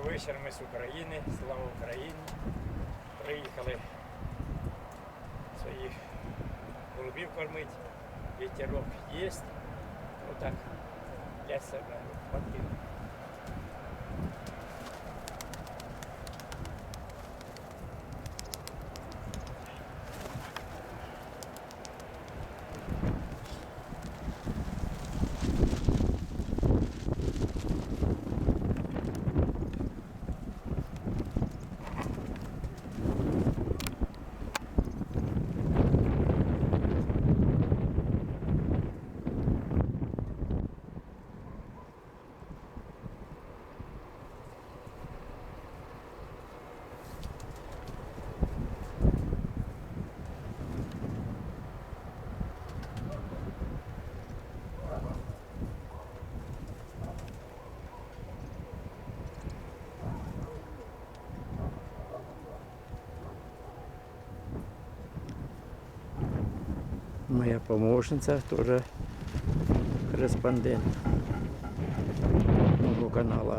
Вечора, ми з України, слава Україні. Приїхали своїх голубів кормити. Вітерок є. Ну так, для себе Моя помощниця теж кореспондент мого каналу.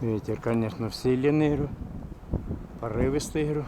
Ветер, конечно, всиленный, говорю, порывистый,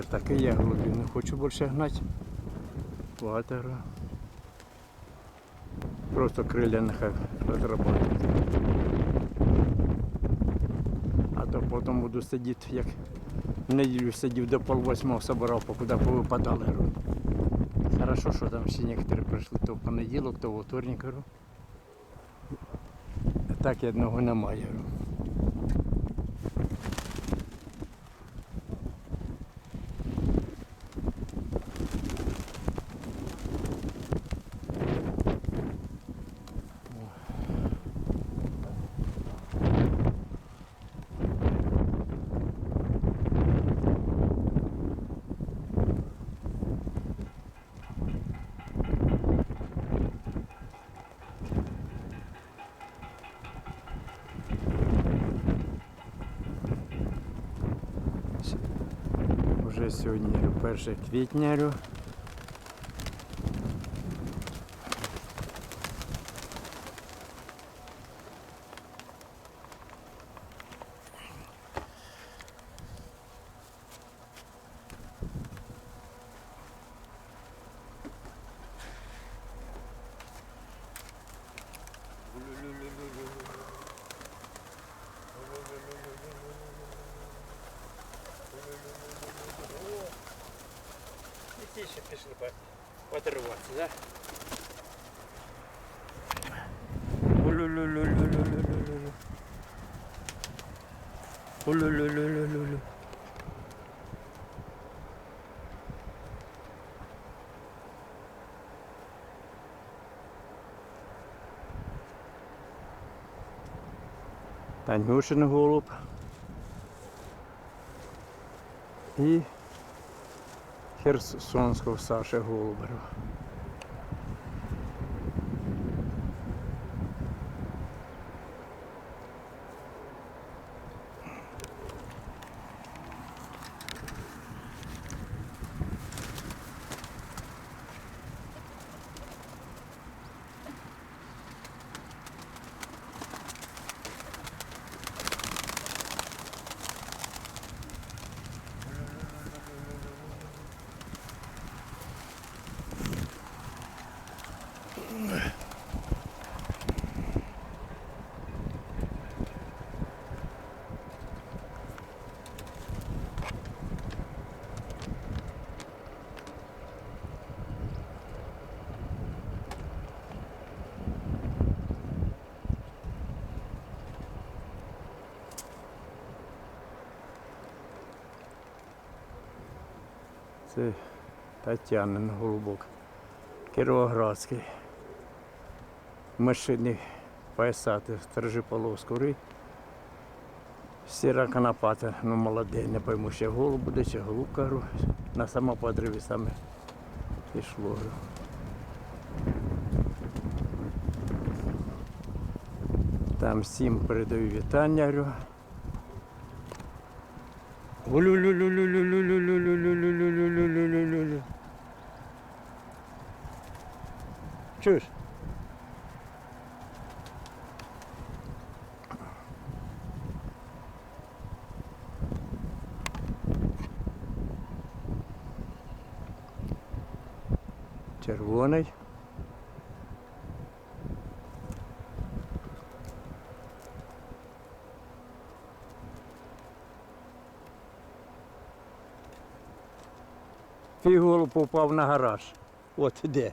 Ветер такий, я голубів не хочу більше гнати. Ватера. Просто крилля нехай розробляють. А то потім буду сидіти, як в неділю сидів до пол восьмого собирав, покуди повипадали. Хорошо, що там всі некоторі прийшли то в понеділок, то в вторник. так і одного немає. говорю. Вже сьогодні 1 квітня. потриватися, да? Улю-лю-лю-лю-лю-лю-лю-лю. Улю-лю-лю-лю-лю-лю. Танюшин голуб. І Херсонського Саші Голубарова. Це Тетянин голубок. Кіровоградський. Мишиний поясати сторожи полоскури. Сіра канапата, ну молодий, не пойму, ще голуб буде, чи голубка. На самоподриві саме пішло. Там всім передаю вітання. Чуєш? Червоний. Попав на гараж. От де.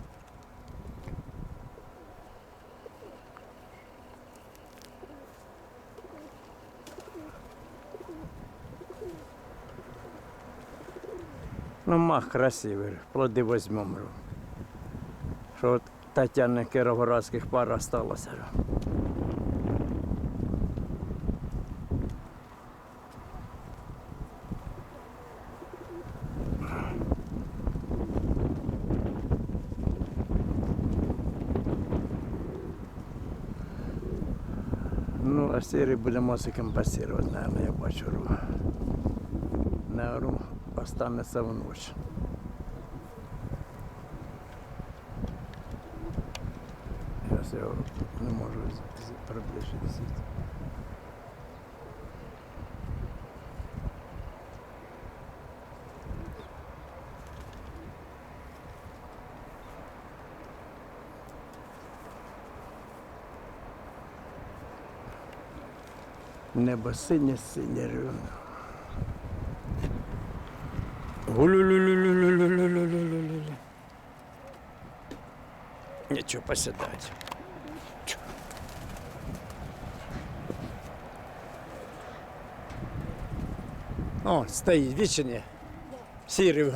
Ну, мах красивий, плоди возьмемо. Що от Тетяни кіровоградських пар осталося. пасири, будемо це компенсувати, мабуть, я бачу ру. На ру останеться вночі. Зараз я не можу приближити. Небо синє, синє рівно. Нічого посідати. О, стоїть, вічені. Сірий в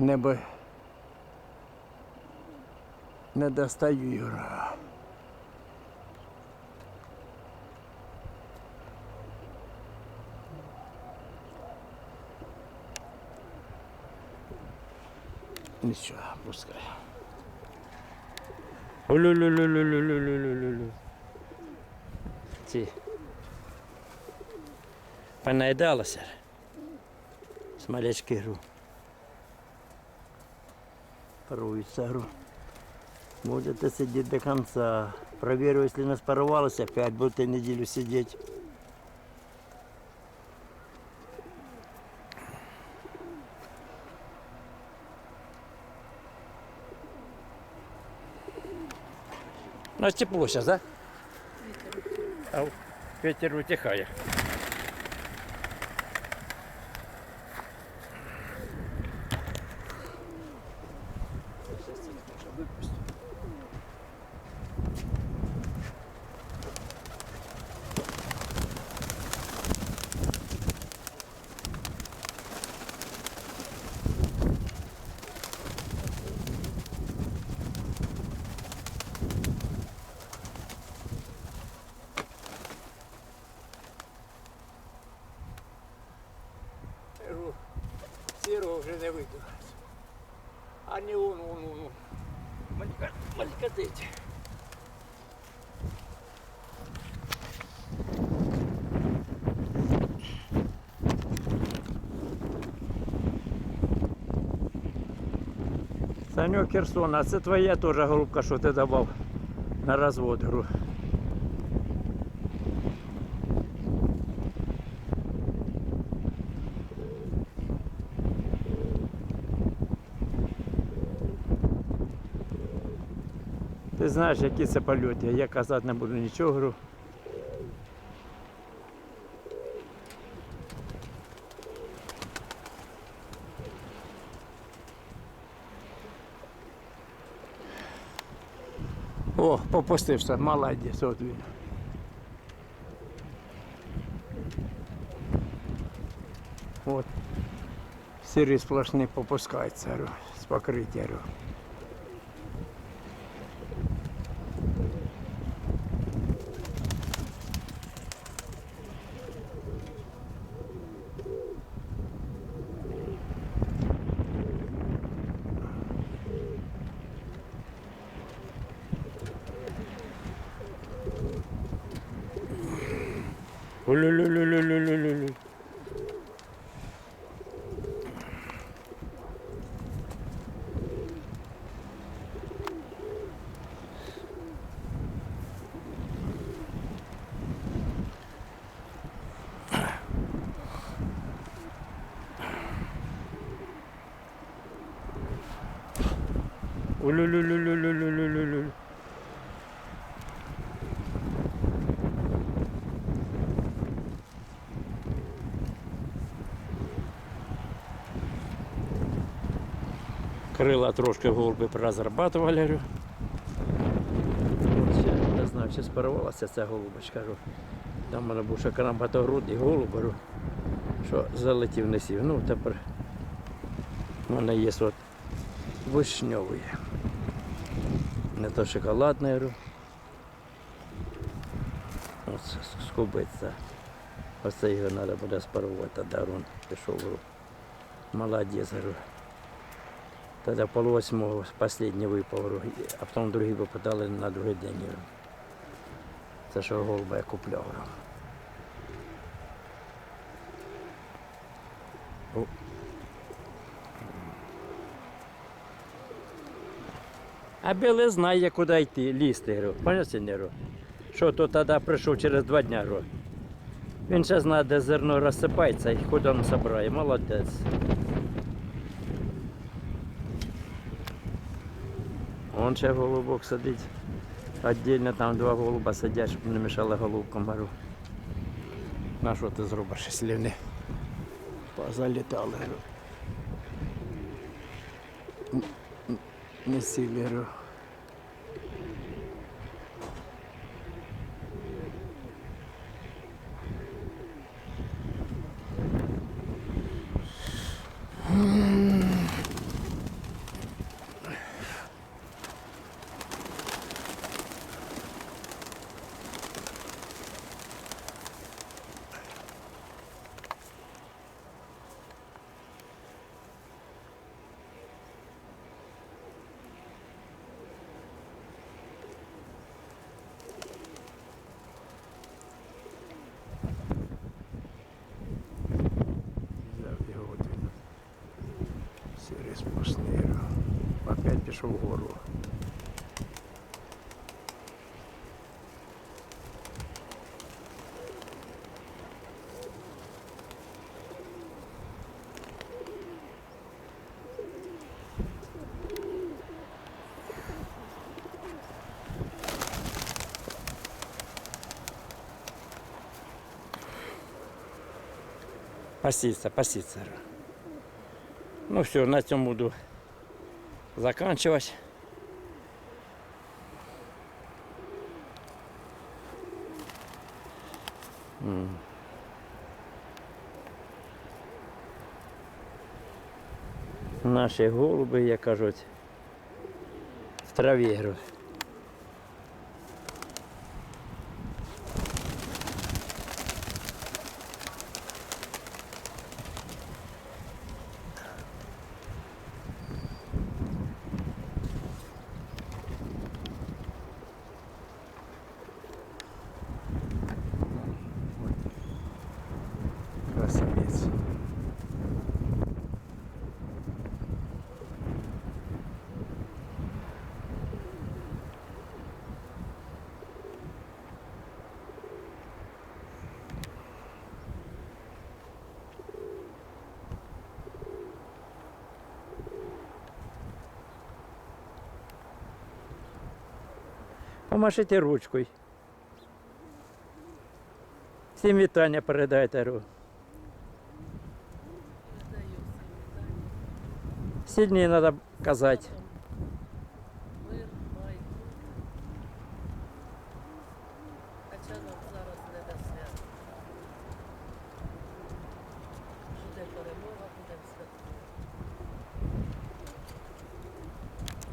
Небо не достаю Юра. Нічого, пускай. Лю-лю-лю-лю-лю-лю-лю-лю-лю. Ці. Понаїдалося. Смолячки гру. Паруються гру. Будете сидіти до конца. Проверю, если не спарувалося, опять будете неделю сидеть. У нас тепло сейчас, да? А ветер утихає. Малькатить. Санек Херсон, а це твоя теж голубка, що ти давав на розвод гру. знаєш, які це польоти. Я казати не буду нічого. гру. О, попустився, молодець, от він. От. Сірі сплошні попускається з покриття. Ру. Улю-лю-лю-лю-лю-лю-лю. Крила трошки голуби прозарабатували. говорю. Не знаю, чи спарувалася ця голубочка. Там мене був ще багатогрудний голуб, що залетів не сів. Ну, тепер в мене є от вишньовий. Не то шоколадний. говорю. Ось скубиться. Оце його треба буде спарувати, дарун пішов. Молодець, говорю. Тогда пол восьмого последний випав, а потім другий попадали на другий день. Це що голуба я купляв. А білий знає, куди йти, лізти, говорю? Що то тоді прийшов через два говорю. Він ще знає, де зерно розсипається і куди він збирає. Молодець. Вон ще голубок садить. Отдельно там два голуба сидять, щоб не мішали голубкам мару. На що ти зробиш, вони позалітали? Не сіли. пішов вгору. Пасіться, пасіться. Ну все, на цьому буду Заканчивать. Наші голуби, як кажуть, в траві. говорю. Красавець. Помашите ручкою. Всім вітання передайте. Ру. Сильнее надо казати.